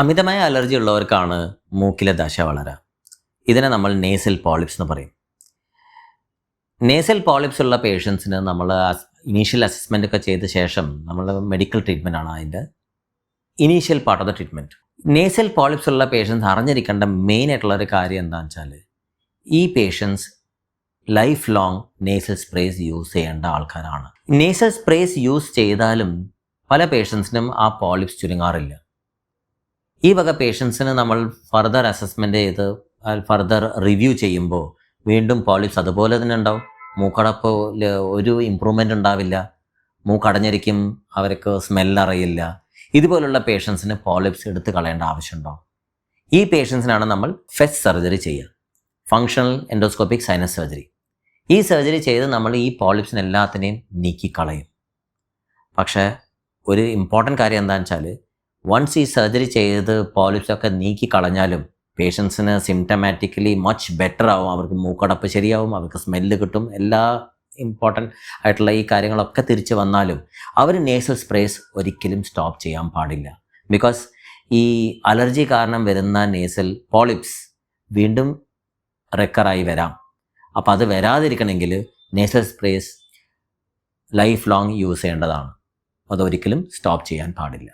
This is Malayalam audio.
അമിതമായ അലർജി ഉള്ളവർക്കാണ് മൂക്കിലെ ദശ വളരുക ഇതിനെ നമ്മൾ നേസൽ പോളിപ്സ് എന്ന് പറയും. നേസൽ പോളിപ്സ് ഉള്ള പേഷ്യൻസിന് നമ്മൾ ഇനീഷ്യൽ അസസ്മെന്റ് ഒക്കെ ചെയ്ത ശേഷം നമ്മൾ മെഡിക്കൽ ട്രീറ്റ്മെന്റ് ആണ് അതിന്റെ initial part of the treatment nasal polyps ഉള്ള പേഷ്യൻസ് അറിഞ്ഞിരിക്കേണ്ട മെയിൻ ആയിട്ടുള്ള ഒരു കാര്യം എന്താണെന്ന് വെച്ചാൽ ഈ patients life long nasal sprays use ചെയ്യേണ്ട ആൾക്കാരാണ്. നേസൽ സ്പ്രേസ് യൂസ് ചെയ്താലും പല പേഷ്യൻസിനും ആ പോളിപ്സ് ചുരുങ്ങാറില്ല. ഈ വക പേഷ്യൻസിന് നമ്മൾ ഫർദർ അസസ്മെന്റ് ചെയ്ത് ഫർദർ റിവ്യൂ ചെയ്യുമ്പോൾ വീണ്ടും പോളിപ്സ് അതുപോലെ തന്നെ ഉണ്ടാവും. മൂക്കടപ്പ് ഒരു ഇമ്പ്രൂവ്മെന്റ് ഉണ്ടാവില്ല. മൂക്കടഞ്ഞിരിക്കും അവർക്ക് സ്മെല്ല് അറിയില്ല. ഇതുപോലുള്ള പേഷ്യൻസിന് പോളിപ്സ് എടുത്ത് കളയേണ്ട ആവശ്യമുണ്ടോ? ഈ പേഷ്യൻസിനാണ് നമ്മൾ ഫെസ് സർജറി ചെയ്യുക. ഫങ്ഷണൽ എൻഡോസ്കോപ്പിക് സൈനസ് സർജറി ഈ സർജറി ചെയ്ത് നമ്മൾ ഈ പോളിപ്സിനെല്ലാത്തിനെയും നീക്കിക്കളയും. പക്ഷേ ഒരു ഇമ്പോർട്ടന്റ് കാര്യം എന്താണെന്ന് വെച്ചാൽ വൺസ് ഈ സർജറി ചെയ്ത് പോളിപ്സൊക്കെ നീക്കി കളഞ്ഞാലും പേഷ്യൻസിന് സിംറ്റമാറ്റിക്കലി മച്ച് ബെറ്റർ ആവും. അവർക്ക് മൂക്കടപ്പ് ശരിയാവും അവർക്ക് സ്മെല്ല് കിട്ടും. എല്ലാ ഇമ്പോർട്ടന്റ് ആയിട്ടുള്ള ഈ കാര്യങ്ങളൊക്കെ തിരിച്ചു വന്നാലും അവർ നേസൽ സ്പ്രേസ് ഒരിക്കലും സ്റ്റോപ്പ് ചെയ്യാൻ പാടില്ല. ബിക്കോസ് ഈ അലർജി കാരണം വരുന്ന നേസൽ പോളിപ്സ് വീണ്ടും റെക്കറായി വരാം. അപ്പോൾ അത് വരാതിരിക്കണമെങ്കിൽ nasal sprays life long use ചെയ്യേണ്ടതാണ്. അതൊരിക്കലും സ്റ്റോപ്പ് ചെയ്യാൻ പാടില്ല.